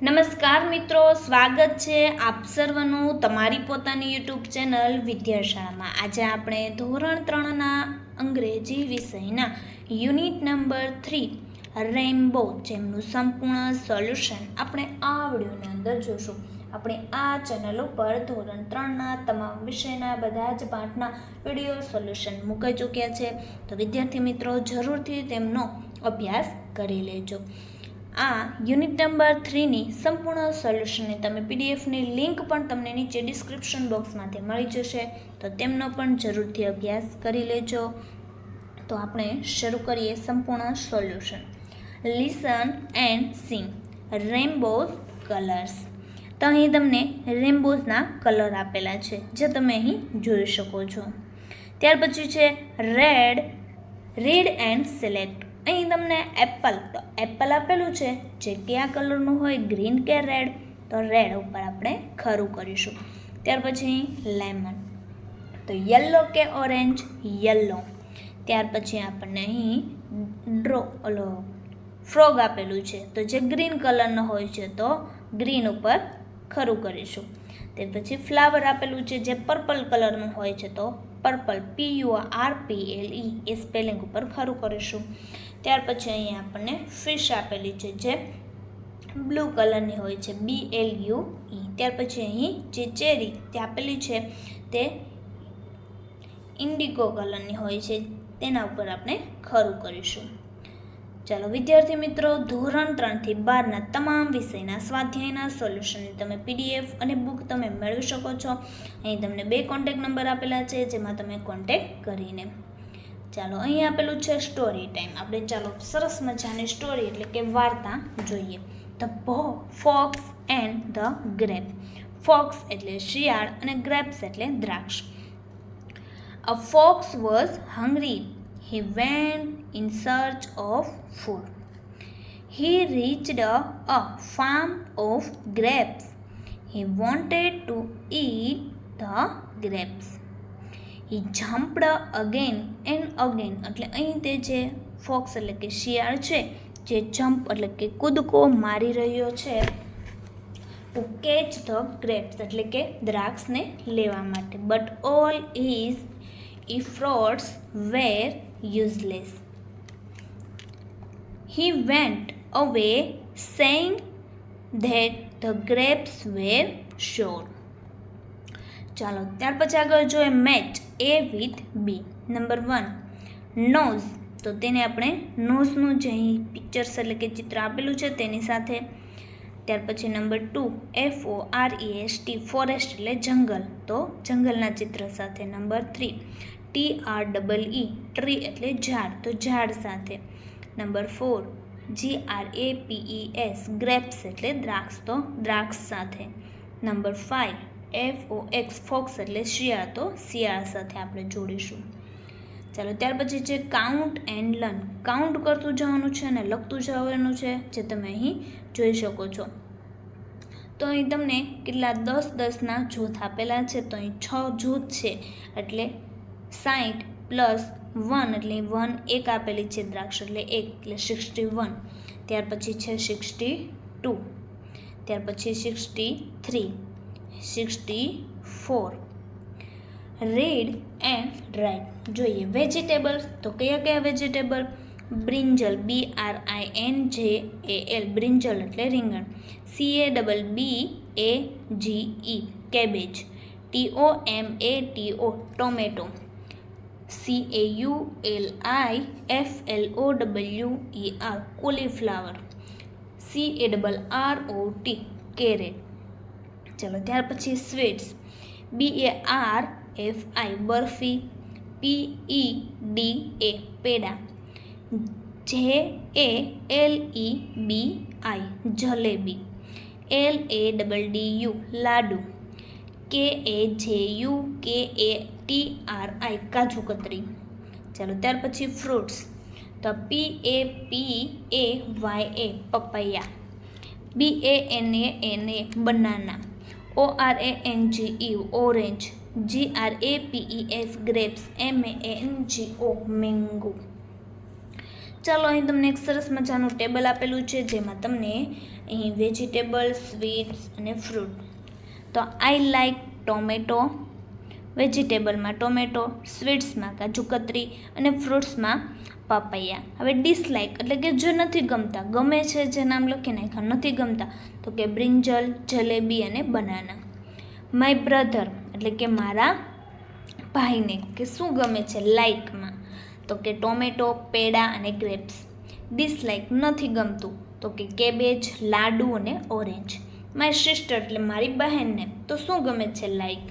નમસ્કાર મિત્રો, સ્વાગત છે આપ સર્વનું તમારી પોતાની યુટ્યુબ ચેનલ વિદ્યાશાળામાં. આજે આપણે ધોરણ ત્રણના અંગ્રેજી વિષયના યુનિટ નંબર થ્રી, રેઇનબો, જેમનું સંપૂર્ણ સોલ્યુશન આપણે આ વિડીયોની અંદર જોશું. આપણે આ ચેનલ ઉપર ધોરણ ત્રણના તમામ વિષયના બધા જ પાઠના વીડિયો સોલ્યુશન મૂકી ચૂક્યા છે. તો વિદ્યાર્થી મિત્રો, જરૂરથી તેમનો અભ્યાસ કરી લેજો. આ યુનિટ નંબર થ્રીની સંપૂર્ણ સોલ્યુશનની તમે પીડીએફની લિંક પણ તમને નીચે ડિસ્ક્રિપ્શન બોક્સમાંથી મળી જશે. તો તેમનો પણ જરૂરથી અભ્યાસ કરી લેજો. તો આપણે શરૂ કરીએ સંપૂર્ણ solution listen and sing rainbows colours તો અહીં તમને રેમ્બોઝના કલર આપેલા છે, જે તમે અહીં જોઈ શકો છો. ત્યાર પછી છે રેડ રેડ એન્ડ સિલેક્ટ અહીં તમને એપલ તો એપલ આપેલું છે, જે કયા કલરનું હોય ગ્રીન કે રેડ તો રેડ ઉપર આપણે ખરું કરીશું. ત્યાર પછી લેમન તો યલો કે ઓરેન્જ યલો ત્યાર પછી આપણને અહીં ડ્રો ઓલો ફ્રોગ આપેલું છે, તો જે ગ્રીન કલરનો હોય છે, તો ગ્રીન ઉપર ખરું કરીશું. તે પછી ફ્લાવર આપેલું છે, જે પર્પલ કલરનું હોય છે, તો purple P U R P L E એ સ્પેલિંગ ઉપર ખરું કરીશું. ત્યાર પછી અહીંયા આપણને ફિશ આપેલી છે, જે બ્લુ કલરની હોય છે બી એલ યુ ઈ ત્યાર પછી અહીં જે ચેરી તે આપેલી છે, તે ઇન્ડિગો કલરની હોય છે, તેના ઉપર આપણે ખરું કરીશું. ચાલો વિદ્યાર્થી મિત્રો, ધોરણ ત્રણથી બારના તમામ વિષયના સ્વાધ્યાયના સોલ્યુશનની તમે પીડીએફ અને બુક તમે મેળવી શકો છો. અહીં તમને બે કોન્ટેક નંબર આપેલા છે, જેમાં તમે કોન્ટેક કરીને ચાલો, અહીં આપેલું છે સ્ટોરી ટાઈમ આપણે ચાલો, સરસ મજાની સ્ટોરી એટલે કે વાર્તા જોઈએ. The ભો fox and the grape fox એટલે શિયાળ અને ગ્રેપ્સ એટલે દ્રાક્ષ. A fox was hungry he went in search of food he reached a farm of grapes he wanted to eat the grapes he jumped again and again એટલે અહીં તે જે focus એટલે કે શિયાળ છે, જે જમ્પ એટલે કે કૂદકો મારી રહ્યો છે ટુ કેચ ધ ગ્રેપ્સ એટલે કે દ્રાક્ષને લેવા માટે. But all his efforts were useless he went away saying that the grapes were sure ચાલો, ત્યાર પછી આગળ જોઈએ match A with B number one nose તો તેને આપણે નોઝનું જે અહીં પિક્ચર્સ એટલે કે ચિત્ર આપેલું છે તેની સાથે. ત્યાર પછી number two F O R E S T forest એટલે જંગલ. તો જંગલના ચિત્ર સાથે number three T R double E tree એટલે ઝાડ. તો ઝાડ સાથે. Number four G R A P E S grapes એટલે દ્રાક્ષ. તો દ્રાક્ષ સાથે. Number five F O X fox એટલે શિયાળ તો શિયાળ સાથે આપણે જોડીશું. ચાલો, ત્યાર પછી છે કાઉન્ટ એન્ડ લર્ન કાઉન્ટ કરતું જવાનું છે અને લખતું જવાનું છે, જે તમે અહીં જોઈ શકો છો. તો અહીં તમને કેટલા દસ દસના જૂથ આપેલા છે, તો અહીં છ જૂથ છે, એટલે સાઠ પ્લસ વન એટલે વન એક આપેલી છે દ્રાક્ષ, એટલે એક, એટલે સિક્સટી વન ત્યાર પછી છે સિક્સટી ટુ ત્યાર પછી sixty three sixty four read and write જોઈએ વેજીટેબલ્સ તો કયા કયા vegetable brinjal B R I N J A L brinjal એટલે રીંગણ. C A double B A G E cabbage T O M A T O tomato C A U L I F L O W E R cauliflower C A double R O T carrot ચલો ત્યાર પછી sweets. B A R F I barfi. P E D A peda. J A L E B I jalebi. L A double D U laddu. K A J you કે એ T R I કાજુ કતરી. ચાલો ત્યાર પછી fruits. તો P A P A Y A papaya. B A N A N A banana. O R A N G E orange G R A P E S grapes M A N G O mango ચાલો અહીં તમને એક સરસ મજાનું table આપેલું છે, જેમાં તમને અહીં વેજીટેબલ સ્વીટ્સ અને ફ્રૂટ તો આઈ લાઈક ટોમેટો વેજીટેબલમાં ટોમેટો સ્વીટ્સમાં કાજુ કતરી અને ફ્રૂટ્સમાં પાપૈયા. હવે ડિસલાઇક એટલે કે જો નથી ગમતા. ગમે છે જે નામ લખી નાખ્યા, નથી ગમતા, તો કે બ્રિંજલ જલેબી અને બનાના માય બ્રધર એટલે કે મારા ભાઈને કે શું ગમે છે લાઇકમાં તો કે ટોમેટો, પેડા અને ગ્રેપ્સ ડિસલાઇક નથી ગમતું, તો કે કેબેજ લાડુ અને ઓરેન્જ માય સિસ્ટર એટલે મારી બહેનને, તો શું ગમે છે લાઈક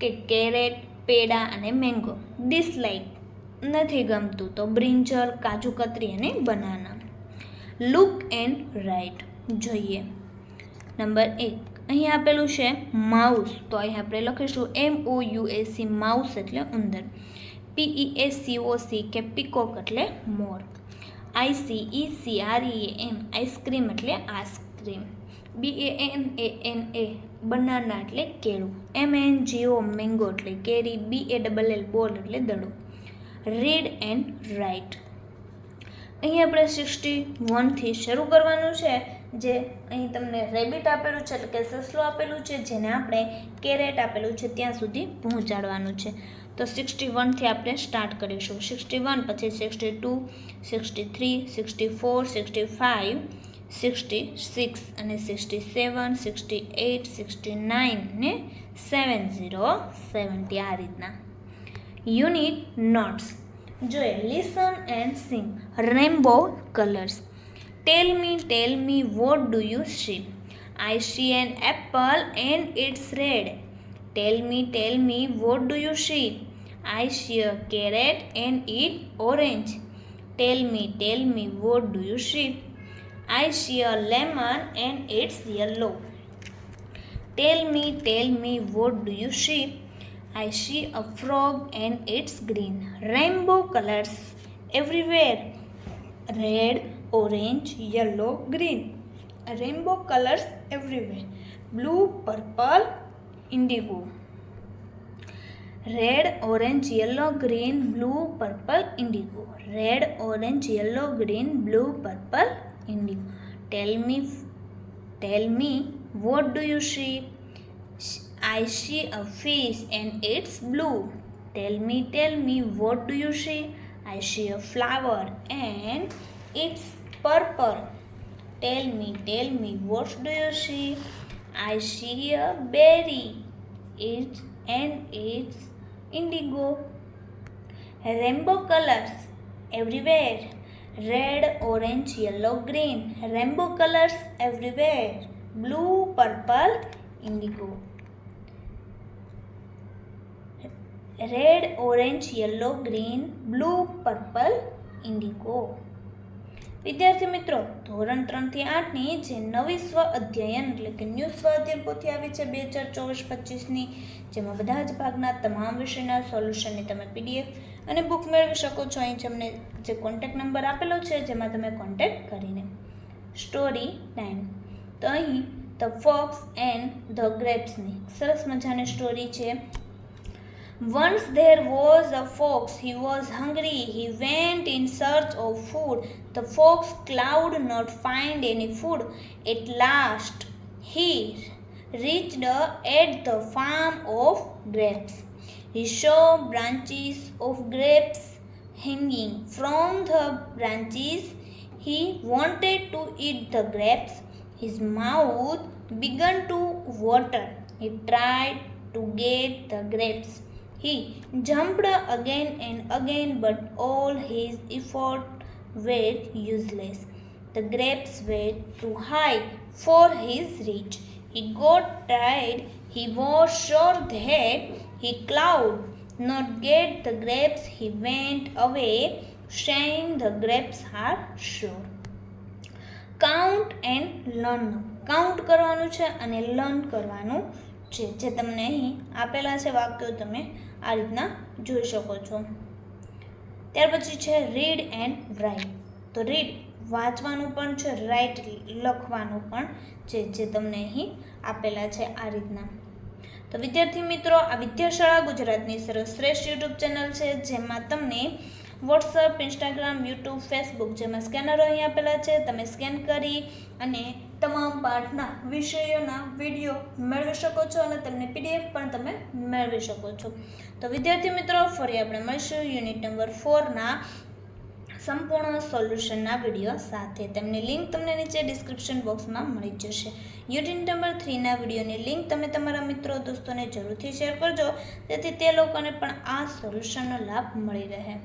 કે કેરેટ પેડા અને મેંગો ડિસલાઇક નથી ગમતું તો બ્રિંજલ, કાજુ કતરી અને બનાના. લુક એન્ડ રાઇટ જોઈએ. નંબર એક. અહીં આપેલું છે માઉસ તો અહીં આપણે લખીશું M O U A C mouse એટલે ઉંદર P E A C O C K peacock એટલે મોર. I C R E M ice cream એટલે ice cream B A N A N A banana એટલે કેળું. M N G O mango એટલે કેરી. બી એ double L બોલ એટલે દડો. Read and right અહીં આપણે સિક્સટી વનથી શરૂ કરવાનું છે, જે અહીં તમને રેબિટ આપેલું છે, એટલે કે સસલું આપેલું છે, જેને આપણે કેરેટ આપેલું છે, ત્યાં સુધી પહોંચાડવાનું છે. તો સિક્સટી વનથી આપણે સ્ટાર્ટ કરીશું. સિક્સટી વન પછી sixty two sixty three sixty four sixty five sixty six અને sixty seven sixty eight sixty nine ને સેવન ઝીરો સેવન્ટી આ રીતના. you need notes. Joy, listen and sing. Rainbow colors. Tell me, tell me, what do you see? I see an apple and it's red. Tell me, tell me, what do you see? I see a carrot and it orange. Tell me, tell me, what do you see? I see a lemon and it's yellow. Tell me, tell me, what do you see? I see a frog and it's green. Rainbow colors everywhere. Red, orange, yellow, green. Rainbow colors everywhere. Blue, purple, indigo. Red, orange, yellow, green, blue, purple, indigo. Red, orange, yellow, green, blue, purple, indigo. Tell me, tell me, what do you see? I see a fish and it's blue. Tell me, tell me, what do you see? I see a flower and it's purple. Tell me, tell me, what do you see? I see a berry. It's and it's indigo. Rainbow colors everywhere. Red, orange, yellow, green. Rainbow colors everywhere. Blue, purple, indigo. Red orange yellow green blue purple indigo વિદ્યાર્થી મિત્રો, ધોરણ ત્રણથી આઠની જે નવી સ્વ અધ્યયન એટલે કે ન્યૂ સ્વ અધ્યયન પોથી આવી છે બે હજાર ચોવીસ પચીસની જેમાં બધા જ ભાગના તમામ વિષયના સોલ્યુશનની તમે પીડીએફ અને બુક મેળવી શકો છો. અહીં તમને જે કોન્ટેક્ટ નંબર આપેલો છે, જેમાં તમે કોન્ટેક્ટ કરીને સ્ટોરી નાઇન તો અહીં ધ ફોક્સ એન્ડ ધ ગ્રેપ્સની સરસ મજાની સ્ટોરી છે. Once there was a fox. He was hungry. He went in search of food. The fox could not find any food. At last, he reached at the farm of grapes. He saw branches of grapes hanging from the branches. He wanted to eat the grapes. His mouth began to water. He tried to get the grapes. He jumped again and again, but all his efforts were useless. The grapes were too high for his reach. He got tired. He was sure that he could not get the grapes. He went away, saying, The grapes are sure. Count and learn count કરવાનું છે અને learn કરવાનું છે જે તમને અહીં આપેલા છે વાક્યો તમે આ રીતના જોઈ શકો છો. ત્યાર પછી છે રીડ એન્ડ રાઇટ તો રીડ વાંચવાનું પણ છે રાઇટ લખવાનું પણ છે, જે તમને અહીં આપેલા છે આ રીતના. તો વિદ્યાર્થી મિત્રો, આ વિદ્યાશાળા ગુજરાતની સર્વશ્રેષ્ઠ યુટ્યુબ ચેનલ છે, જેમાં તમને વોટ્સઅપ ઇન્સ્ટાગ્રામ યુટ્યુબ ફેસબુક જેમાં સ્કેનરો અહીં આપેલા છે. તમે સ્કેન કરી અને તમામ પાઠના વિષયોના વીડિયો મેળવી શકો છો અને તેમને પીડીએફ પણ તમે મેળવી શકો છો. તો વિદ્યાર્થી મિત્રો, ફરી આપણે મળીશું યુનિટ નંબર ફોરના સંપૂર્ણ સોલ્યુશનના વીડિયો સાથે. તેમની લિંક તમને નીચે ડિસ્ક્રિપ્શન બોક્સમાં મળી જશે. યુનિટ નંબર થ્રીના વિડીયોની લિંક તમે તમારા મિત્રો, દોસ્તોને જરૂરથી શેર કરજો, જેથી તે લોકોને પણ આ સોલ્યુશનનો લાભ મળી રહે.